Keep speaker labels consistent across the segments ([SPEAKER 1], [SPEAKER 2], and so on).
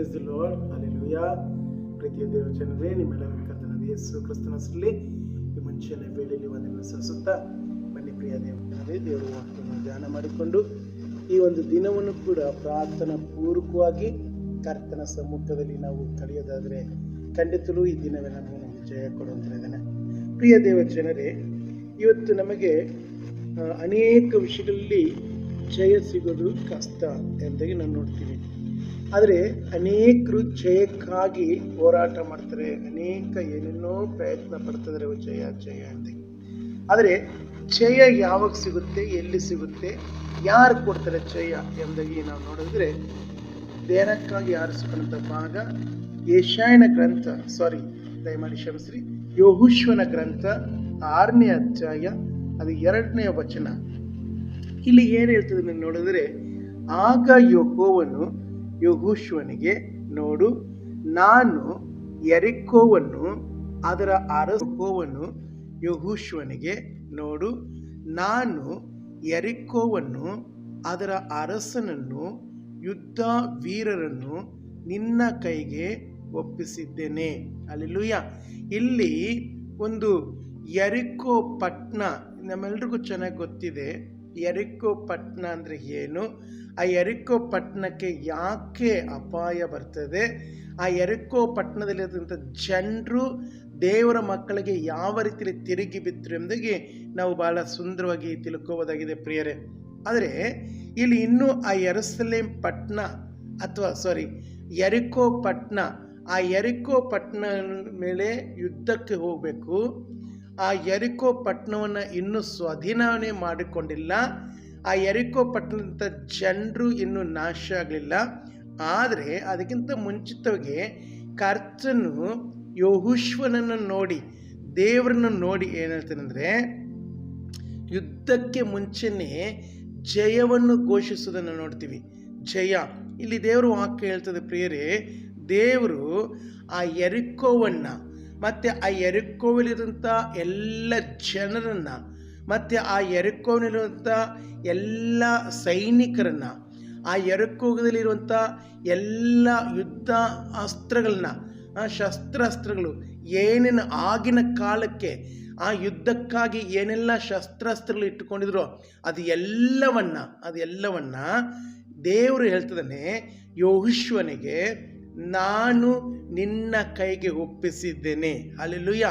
[SPEAKER 1] Place the lord alleluia ಪ್ರೀತಿಯ ದೇವಚನರೇ ನಿಮ್ಮೆಲ್ಲರ ಕರ್ತನಾದ ಯೇಸು ಕ್ರಿಸ್ತನ ಹೆಸರಲ್ಲಿ ಈ ಮುಂಚೆನೆ ವೇಳೆಯಲ್ಲಿ ಒಂದನ್ನು ಸಲ್ಲಿಸುತ್ತಾ ಬನ್ನಿ ಪ್ರಿಯ ದೇವಚನರೇ ದೇವರ ವಾಕ್ಯವನ್ನು ಧ್ಯಾನ ಮಾಡಿಕೊಂಡು ಈ ಒಂದು ದಿನವನ್ನು ಕೂಡ ಪ್ರಾರ್ಥನಾ ಪೂರ್ವಕವಾಗಿ ಕರ್ತನ ಸಮ್ಮುಖದಲ್ಲಿ ನಾವು ಕಳೆಯೋದಾದರೆ ಖಂಡಿತಲೂ ಈ ದಿನವೇ ನಮಗೆ ಜಯ ಕೊಡುವಂತಿದ್ದೇನೆ ಪ್ರಿಯ ಪ್ರಿಯ ದೇವಜನರೇ ಇವತ್ತು ನಮಗೆ ಅನೇಕ ವಿಷಯಗಳಲ್ಲಿ ಜಯ ಸಿಗೋದು ಕಷ್ಟ ಎಂದಾಗಿ ನಾನು ನೋಡ್ತೀವಿ. ಆದರೆ ಅನೇಕರು ಜಯಕ್ಕಾಗಿ ಹೋರಾಟ ಮಾಡ್ತಾರೆ. ಅನೇಕ ಏನೇನೋ ಪ್ರಯತ್ನ ಪಡ್ತಿದ್ದಾರೆ "ಓ ಜಯ ಜಯ ಅಂತ. ಆದರೆ ಜಯ ಯಾವಾಗ ಸಿಗುತ್ತೆ, ಎಲ್ಲಿ ಸಿಗುತ್ತೆ, ಯಾರು ಕೊಡ್ತಾರೆ ಜಯ ಎಂಬುದಾಗಿ ನಾವು ನೋಡಿದ್ರೆ ಧ್ಯಾನಕ್ಕಾಗಿ ಆರಿಸಿಕೊಂಡಂಥ ಭಾಗ ಏಷಾಯನ ಗ್ರಂಥ ಸಾರಿ ದಯಮಾಡಿ ಕ್ಷಮಿಸ್ರಿ, ಯೋಹುಶ್ವನ ಗ್ರಂಥ ಆರನೇ ಅಧ್ಯಾಯ, ಅದು ಎರಡನೇ ವಚನ. ಇಲ್ಲಿ ಏನು ಹೇಳ್ತದೆ ನೋಡಿದ್ರೆ, ಆಗ ಯಹೋವನು ಯಹುಶ್ವನಿಗೆ ನೋಡು, ನಾನು ಎರಿಕೋವನ್ನು ಅದರ ಅರಸೋವನ್ನು ಯಹುಶ್ವನಿಗೆ ನೋಡು, ನಾನು ಎರಿಕೋವನ್ನು ಅದರ ಅರಸನನ್ನು ಯುದ್ಧ ವೀರರನ್ನು ನಿನ್ನ ಕೈಗೆ ಒಪ್ಪಿಸಿದ್ದೇನೆ. ಅಲ್ಲೆಲೂಯ ಇಲ್ಲಿ ಒಂದು ಎರಿಕೋ ಪಟ್ನ ನಮ್ಮೆಲ್ರಿಗೂ ಚೆನ್ನಾಗಿ ಗೊತ್ತಿದೆ. ಎರಿಕೋ ಪಟ್ನ ಅಂದರೆ ಏನು? ಆ ಎರಿಕೋ ಪಟ್ಟಣಕ್ಕೆ ಯಾಕೆ ಅಪಾಯ ಬರ್ತದೆ? ಆ ಎರಿಕೋ ಪಟ್ಟಣದಲ್ಲಿರುವಂಥ ಜನರು ದೇವರ ಮಕ್ಕಳಿಗೆ ಯಾವ ರೀತಿಯಲ್ಲಿ ತಿರುಗಿ ಬಿತ್ತರು ಎಂಬುದಾಗಿ ನಾವು ಬಹಳ ಸುಂದರವಾಗಿ ತಿಳ್ಕೋಬೋದಾಗಿದೆ ಪ್ರಿಯರೇ. ಆದರೆ ಇಲ್ಲಿ ಇನ್ನೂ ಆ ಎರಸಲೇಂ ಪಟ್ಟಣ ಅಥವಾ ಸಾರಿ ಎರಿಕೋ ಪಟ್ಟಣ ಆ ಎರಿಕೋ ಪಟ್ಟಣ ಮೇಲೆ ಯುದ್ಧಕ್ಕೆ ಹೋಗಬೇಕು. ಆ ಎರಿಕೋ ಪಟ್ಟಣವನ್ನು ಇನ್ನೂ ಸ್ವಾಧೀನವನ್ನೇ ಮಾಡಿಕೊಂಡಿಲ್ಲ. ಆ ಎರಿಕೋ ಪಟ್ಟಣದ ಜನರು ಇನ್ನೂ ನಾಶ ಆಗಲಿಲ್ಲ. ಆದರೆ ಅದಕ್ಕಿಂತ ಮುಂಚಿತವಾಗಿ ಕರ್ತನು ಯೋಹುಶ್ವನನ್ನು ನೋಡಿ, ದೇವರನ್ನು ನೋಡಿ ಏನು ಹೇಳ್ತಾನಂದರೆ ಯುದ್ಧಕ್ಕೆ ಮುಂಚೆನೇ ಜಯವನ್ನು ಘೋಷಿಸುವುದನ್ನು ನೋಡ್ತೀವಿ. ಜಯ. ಇಲ್ಲಿ ದೇವರು ವಾಕ್ಯ ಹೇಳ್ತದೆ ಪ್ರಿಯರೇ, ದೇವರು ಆ ಎರಿಕೋವನ್ನು ಮತ್ತು ಆ ಎರಿಕೋವಿಲಿರುವಂಥ ಎಲ್ಲ ಜನರನ್ನು, ಮತ್ತು ಆ ಎರಿಕೋವಿನಲ್ಲಿರುವಂಥ ಎಲ್ಲ ಸೈನಿಕರನ್ನು, ಆ ಎರಕೋಗದಲ್ಲಿರುವಂಥ ಎಲ್ಲ ಯುದ್ಧ ಅಸ್ತ್ರಗಳನ್ನ ಶಸ್ತ್ರಾಸ್ತ್ರಗಳು ಏನೇನು ಆಗಿನ ಕಾಲಕ್ಕೆ, ಆ ಯುದ್ಧಕ್ಕಾಗಿ ಏನೆಲ್ಲ ಶಸ್ತ್ರಾಸ್ತ್ರಗಳು ಇಟ್ಟುಕೊಂಡಿದ್ರೋ ಅದು ಎಲ್ಲವನ್ನ ಅದು ಎಲ್ಲವನ್ನ ದೇವರು ಹೇಳ್ತದನೆ ಯೋಹಿಶ್ವನಿಗೆ ನಾನು ನಿನ್ನ ಕೈಗೆ ಒಪ್ಪಿಸಿದ್ದೇನೆ. ಅಲ್ಲಿಲ್ಲೂಯ್ಯ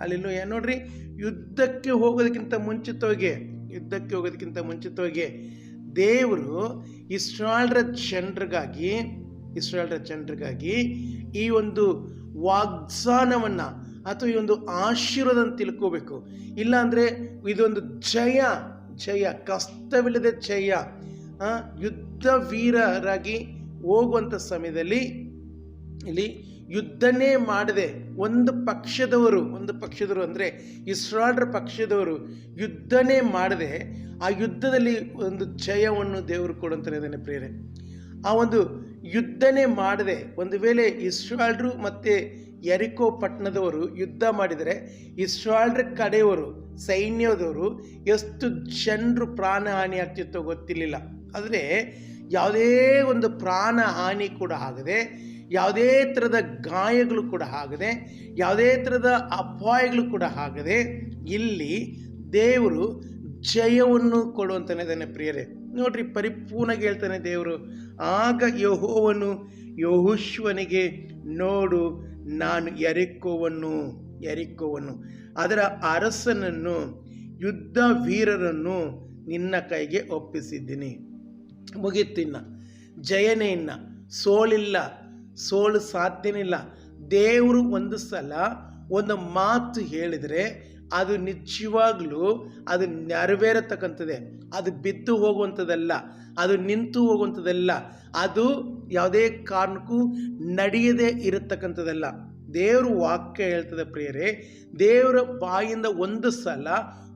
[SPEAKER 1] ಅಲ್ಲಿಲ್ಲೂಯ್ಯ ನೋಡ್ರಿ, ಯುದ್ಧಕ್ಕೆ ಹೋಗೋದಕ್ಕಿಂತ ಮುಂಚಿತವಾಗಿ ಯುದ್ಧಕ್ಕೆ ಹೋಗೋದಕ್ಕಿಂತ ಮುಂಚಿತವಾಗಿ ದೇವರು ಇಸ್ರಾಲ್ರ ಜನರಿಗಾಗಿ ಇಸ್ರಾಲ್ರ ಜನರಿಗಾಗಿ ಈ ಒಂದು ವಾಗ್ದಾನವನ್ನು ಅಥವಾ ಈ ಒಂದು ಆಶೀರ್ವಾದ ತಿಳ್ಕೋಬೇಕು. ಇಲ್ಲಾಂದರೆ ಇದೊಂದು ಜಯ ಜಯ, ಕಷ್ಟವಿಲ್ಲದೆ ಜಯ ಯುದ್ಧ ವೀರರಾಗಿ ಹೋಗುವಂಥ ಸಮಯದಲ್ಲಿ ಇಲ್ಲಿ ಯುದ್ಧನೇ ಮಾಡದೆ ಒಂದು ಪಕ್ಷದವರು ಒಂದು ಪಕ್ಷದವರು ಅಂದರೆ ಇಸ್ರಾಲ್ರ ಪಕ್ಷದವರು ಯುದ್ಧನೇ ಮಾಡದೆ ಆ ಯುದ್ಧದಲ್ಲಿ ಒಂದು ಜಯವನ್ನು ದೇವರು ಕೊಡುವಂತಾನೆ ಇದನ್ನು ಪ್ರೇರಣೆ ಆ ಒಂದು ಯುದ್ಧನೇ ಮಾಡದೆ ಒಂದು ವೇಳೆ ಇಸ್ರಾಲ್ರು ಮತ್ತು ಎರಿಕೋ ಪಟ್ಟಣದವರು ಯುದ್ಧ ಮಾಡಿದರೆ ಇಸ್ರಾಲ್ರ ಕಡೆಯವರು, ಸೈನ್ಯದವರು ಎಷ್ಟು ಜನರು ಪ್ರಾಣ ಹಾನಿ ಆಗ್ತಿತ್ತೋ ಗೊತ್ತಿರಲಿಲ್ಲ. ಆದರೆ ಯಾವುದೇ ಒಂದು ಪ್ರಾಣ ಹಾನಿ ಕೂಡ ಆಗದೆ ಯಾವುದೇ ಥರದ ಗಾಯಗಳು ಕೂಡ ಆಗದೆ, ಯಾವುದೇ ಥರದ ಅಪಾಯಗಳು ಕೂಡ ಆಗದೆ, ಇಲ್ಲಿ ದೇವರು ಜಯವನ್ನು ಕೊಡುವಂತಾನೆ ಪ್ರಿಯರೇ. ನೋಡ್ರಿ ಪರಿಪೂರ್ಣ ಹೇಳ್ತಾನೆ ದೇವರು, ಆಗ ಯಹೋವನು ಯಹುಶ್ವನಿಗೆ, ನೋಡು, ನಾನು ಎರಿಕೋವನ್ನು ಎರಿಕೋವನ್ನು ಅದರ ಅರಸನನ್ನು ಯುದ್ಧ ವೀರರನ್ನು ನಿನ್ನ ಕೈಗೆ ಒಪ್ಪಿಸಿದ್ದೀನಿ. ಮುಗಿತಿನ್ನ ಜಯನೇ ಇನ್ನ. ಸೋಲಿಲ್ಲ. ಸೋಲು ಸಾಧ್ಯನಿಲ್ಲ. ದೇವರು ಒಂದು ಸಲ ಒಂದು ಮಾತು ಹೇಳಿದರೆ ಅದು ನಿಜವಾಗ್ಲೂ ಅದು ನೆರವೇರತಕ್ಕಂಥದ್ದೇ. ಅದು ಬಿದ್ದು ಹೋಗುವಂಥದ್ದಲ್ಲ. ಅದು ನಿಂತು ಹೋಗುವಂಥದ್ದಲ್ಲ. ಅದು ಯಾವುದೇ ಕಾರಣಕ್ಕೂ ನಡೆಯದೇ ಇರತಕ್ಕಂಥದ್ದಲ್ಲ. ದೇವರು ವಾಕ್ಯ ಹೇಳ್ತದೆ ಪ್ರಿಯರೇ, ದೇವರ ಬಾಯಿಂದ ಒಂದು ಸಲ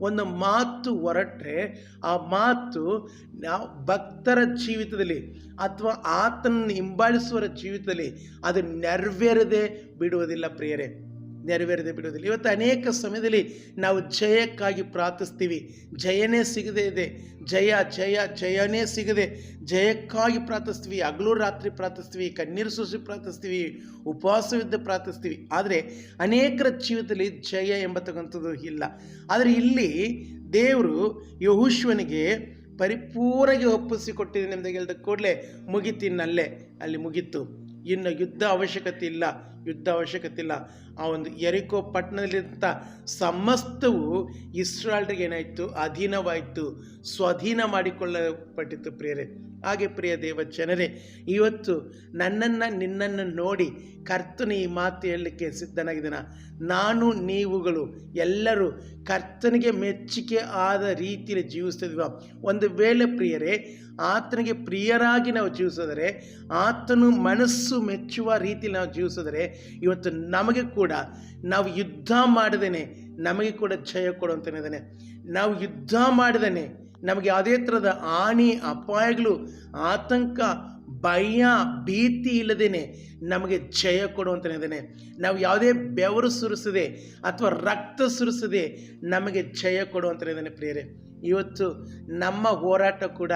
[SPEAKER 1] ಒಂದು ಮಾತು ಹೊರಟ್ರೆ ಆ ಮಾತು ನಾವು ಭಕ್ತರ ಜೀವಿತದಲ್ಲಿ ಅಥವಾ ಆತನ ಹಿಂಬಾಲಿಸುವರ ಜೀವಿತದಲ್ಲಿ ಅದು ನೆರವೇರದೆ ಬಿಡುವುದಿಲ್ಲ ಪ್ರಿಯರೇ. ನೆರವೇರದೆ ಬಿಡೋದಿಲ್ಲ ಇವತ್ತು ಅನೇಕ ಸಮಯದಲ್ಲಿ ನಾವು ಜಯಕ್ಕಾಗಿ ಪ್ರಾರ್ಥಿಸ್ತೀವಿ. ಜಯನೇ ಸಿಗದೇ ಇದೆ. ಜಯ ಜಯ, ಜಯನೇ ಸಿಗದೆ. ಜಯಕ್ಕಾಗಿ ಪ್ರಾರ್ಥಿಸ್ತೀವಿ. ಹಗಲು ರಾತ್ರಿ ಪ್ರಾರ್ಥಿಸ್ತೀವಿ. ಕಣ್ಣೀರು ಸೂಸಿ ಪ್ರಾರ್ಥಿಸ್ತೀವಿ. ಉಪವಾಸವಿದ್ದ ಪ್ರಾರ್ಥಿಸ್ತೀವಿ. ಆದರೆ ಅನೇಕರ ಜೀವಿತದಲ್ಲಿ ಜಯ ಎಂಬತಕ್ಕಂಥದ್ದು ಇಲ್ಲ. ಆದರೆ ಇಲ್ಲಿ ದೇವರು ಯಹುಶ್ವನಿಗೆ ಪರಿಪೂರ್ಣಗೆ ಒಪ್ಪಿಸಿಕೊಟ್ಟಿದ್ದೀನಿ ಅಂತ ಹೇಳಿದ ಕೂಡಲೇ ಮುಗಿತಿನ್ನಲ್ಲೇ ಅಲ್ಲಿ ಮುಗೀತು. ಇನ್ನು ಯುದ್ಧ ಅವಶ್ಯಕತೆ ಇಲ್ಲ. ಯುದ್ಧ ಅವಶ್ಯಕತೆ ಇಲ್ಲ ಆ ಒಂದು ಎರಿಕೋ ಪಟ್ಟಣದಲ್ಲಿದ್ದಂಥ ಸಮಸ್ತವು ಇಸ್ರಾಲ್ರಿಗೆ ಏನಾಯಿತು? ಅಧೀನವಾಯಿತು. ಸ್ವಾಧೀನ ಮಾಡಿಕೊಳ್ಳಲ್ಪಟ್ಟಿತ್ತು ಪ್ರಿಯರೇ. ಹಾಗೆ ಪ್ರಿಯ ದೇವ ಜನರೇ, ಇವತ್ತು ನನ್ನನ್ನು ನಿನ್ನನ್ನು ನೋಡಿ ಕರ್ತನ ಈ ಮಾತು ಹೇಳಲಿಕ್ಕೆ ಸಿದ್ಧನಾಗಿದ್ದಾನ. ನಾನು, ನೀವುಗಳು ಎಲ್ಲರೂ ಕರ್ತನಿಗೆ ಮೆಚ್ಚುಗೆ ಆದ ರೀತಿಯಲ್ಲಿ ಜೀವಿಸ್ತಿದ್ವ ಒಂದು ವೇಳೆ ಪ್ರಿಯರೇ, ಆತನಿಗೆ ಪ್ರಿಯರಾಗಿ ನಾವು ಜೀವಿಸಿದರೆ, ಆತನು ಮನಸ್ಸು ಮೆಚ್ಚುವ ರೀತಿಯಲ್ಲಿ ನಾವು ಜೀವಿಸಿದರೆ ಇವತ್ತು ನಮಗೆ ಕೂಡ ನಾವು ಯುದ್ಧ ಮಾಡದೇನೆ ನಮಗೆ ಕೂಡ ಜಯ ಕೊಡುವಂತನಿದ್ದಾನೆ ನಾವು ಯುದ್ಧ ಮಾಡದೇನೆ ನಮಗೆ ಯಾವುದೇ ಥರದ ಹಾನಿ, ಅಪಾಯಗಳು, ಆತಂಕ, ಭಯ, ಭೀತಿ ಇಲ್ಲದೇನೆ ನಮಗೆ ಜಯ ಕೊಡುವಂತನಿದ್ದಾನೆ ನಾವು ಯಾವುದೇ ಬೆವರು ಸುರಿಸದೆ ಅಥವಾ ರಕ್ತ ಸುರಿಸದೆ ನಮಗೆ ಜಯ ಕೊಡುವಂತನಿದ್ದಾನೆ ಪ್ರಿಯರೇ. ಇವತ್ತು ನಮ್ಮ ಹೋರಾಟ ಕೂಡ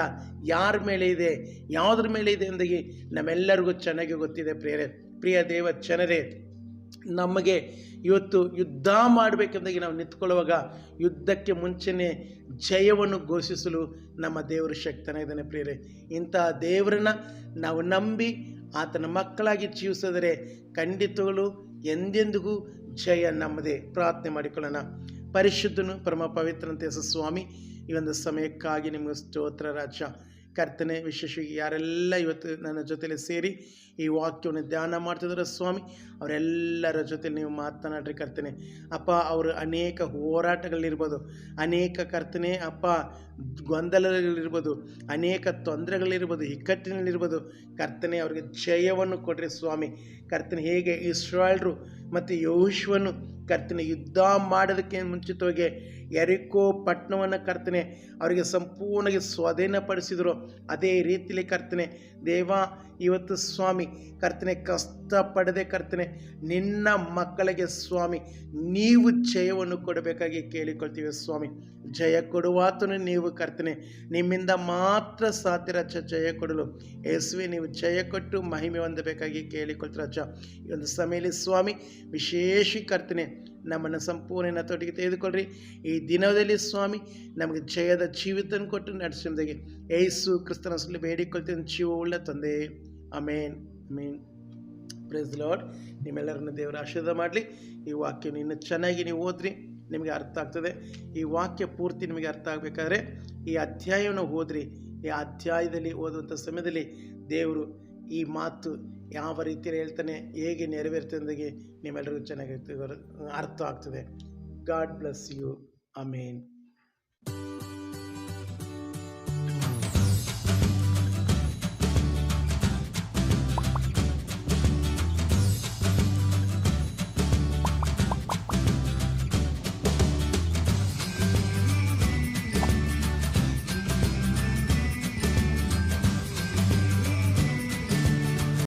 [SPEAKER 1] ಯಾರ ಮೇಲೆ ಇದೆ? ಯಾವುದ್ರ ಮೇಲೆ ಇದೆ ಎಂದಾಗಿ ನಮ್ಮೆಲ್ಲರಿಗೂ ಚೆನ್ನಾಗಿ ಗೊತ್ತಿದೆ ಪ್ರಿಯರೇ. ಪ್ರಿಯ ದೇವ ಜನರೇ, ನಮಗೆ ಇವತ್ತು ಯುದ್ಧ ಮಾಡಬೇಕೆಂದಾಗಿ ನಾವು ನಿಂತ್ಕೊಳ್ಳುವಾಗ ಯುದ್ಧಕ್ಕೆ ಮುಂಚೆನೇ ಜಯವನ್ನು ಘೋಷಿಸಲು ನಮ್ಮ ದೇವರು ಶಕ್ತನಾಗಿದ್ದಾನೆ ಪ್ರಿಯರೇ. ಇಂತಹ ದೇವರನ್ನ ನಾವು ನಂಬಿ ಆತನ ಮಕ್ಕಳಾಗಿ ಜೀವಿಸಿದರೆ ಖಂಡಿತಗಳು ಎಂದೆಂದಿಗೂ ಜಯ ನಮ್ಮದೇ. ಪ್ರಾರ್ಥನೆ ಮಾಡಿಕೊಳ್ಳೋಣ. ಪರಿಶುದ್ಧನು, ಪರಮ ಪವಿತ್ರನಂತೆ ಸ್ವಾಮಿ, ಈ ಒಂದು ಸಮಯಕ್ಕಾಗಿ ನಿಮಗೆ ಸ್ತೋತ್ರ ರಾಜ. ಕರ್ತನೆ, ವಿಶೇಷವಾಗಿ ಯಾರೆಲ್ಲ ಇವತ್ತು ನನ್ನ ಜೊತೆಯಲ್ಲಿ ಸೇರಿ ಈ ವಾಕ್ಯವನ್ನು ಧ್ಯಾನ ಮಾಡ್ತಿದ್ರೆ ಸ್ವಾಮಿ, ಅವರೆಲ್ಲರ ಜೊತೆ ನೀವು ಮಾತನಾಡ್ರಿ ಕರ್ತನೆ. ಅಪ್ಪ, ಅವರು ಅನೇಕ ಹೋರಾಟಗಳಿರ್ಬೋದು ಅನೇಕ ಕರ್ತನೆ, ಅಪ್ಪ ಗೊಂದಲಗಳಿರ್ಬೋದು ಅನೇಕ ತೊಂದರೆಗಳಿರ್ಬೋದು ಇಕ್ಕಟ್ಟಿನಲ್ಲಿರ್ಬೋದು. ಕರ್ತನೆ, ಅವರಿಗೆ ಜಯವನ್ನು ಕೊಡ್ರಿ ಸ್ವಾಮಿ. ಕರ್ತನೆ, ಹೇಗೆ ಇಸ್ರಾಯಲ್ರು ಮತ್ತು ಯೋಶ್ವನು ಕರ್ತನೆ ಯುದ್ಧ ಮಾಡೋದಕ್ಕೆ ಮುಂಚಿತವಾಗಿ ಎರಿಕೋ ಪಟ್ಟಣವನ್ನು ಕರ್ತನೆ, ಅವರಿಗೆ ಸಂಪೂರ್ಣವಾಗಿ ಸ್ವಾಧೀನಪಡಿಸಿದರು. ಅದೇ ರೀತಿಯಲ್ಲಿ ಕರ್ತನೆ, ದೇವ, ಇವತ್ತು ಸ್ವಾಮಿ ಕರ್ತನೆ, ಕಷ್ಟಪಡದೆ ಕರ್ತನೆ, ನಿನ್ನ ಮಕ್ಕಳಿಗೆ ಸ್ವಾಮಿ, ನೀವು ಜಯವನ್ನು ಕೊಡಬೇಕಾಗಿ ಕೇಳಿಕೊಳ್ತೀವಿ ಸ್ವಾಮಿ. ಜಯ ಕೊಡುವಾತನು ನೀವು ಕರ್ತನೆ, ನಿಮ್ಮಿಂದ ಮಾತ್ರ ಸಾಧ್ಯ ರಚ ಜಯ ಕೊಡಲು. ಯೇಸುವೆ, ನೀವು ಜಯ ಕೊಟ್ಟು ಮಹಿಮೆ ಹೊಂದಬೇಕಾಗಿ ಕೇಳಿಕೊಳ್ತೀರ ರಚ ಈ ಒಂದು ಸಮಯದಲ್ಲಿ ಸ್ವಾಮಿ, ವಿಶೇಷ ಕರ್ತನೆ, ನಮ್ಮನ್ನು ಸಂಪೂರ್ಣ ತೊಟ್ಟಿಗೆ ತೆಗೆದುಕೊಳ್ಳ್ರಿ ಈ ದಿನದಲ್ಲಿ ಸ್ವಾಮಿ, ನಮಗೆ ಜಯದ ಜೀವಿತ ಕೊಟ್ಟು ನಡೆಸಿದಾಗೆ ಏಸು ಕ್ರಿಸ್ತನ ಬೇಡಿಕೊಳ್ತೀನಿ. ಜೀವವುಳ್ಳ ತಂದೆ. ಅಮೇನ್ ಅಮೇನ್ ಪ್ರೇಸ್ ಲಾರ್ಡ್ ನಿಮ್ಮೆಲ್ಲರನ್ನು ದೇವರ ಆಶೀರ್ವಾದ ಮಾಡಲಿ. ಈ ವಾಕ್ಯ ಇನ್ನು ಚೆನ್ನಾಗಿ ನೀವು ಓದ್ರಿ, ನಿಮಗೆ ಅರ್ಥ ಆಗ್ತದೆ. ಈ ವಾಕ್ಯ ಪೂರ್ತಿ ನಿಮಗೆ ಅರ್ಥ ಆಗಬೇಕಾದ್ರೆ, ಈ ಅಧ್ಯಾಯವನ್ನು ಓದ್ರಿ. ಈ ಅಧ್ಯಾಯದಲ್ಲಿ ಓದುವಂಥ ಸಮಯದಲ್ಲಿ ದೇವರು ಈ ಮಾತು ಯಾವ ರೀತಿಯಲ್ಲಿ ಹೇಳ್ತಾನೆ, ಹೇಗೆ ನೆರವೇರ್ತದೆ ನಿಮ್ಮೆಲ್ಲರಿಗೂ ಚೆನ್ನಾಗಿ ಅರ್ಥ ಆಗ್ತದೆ. God bless you amen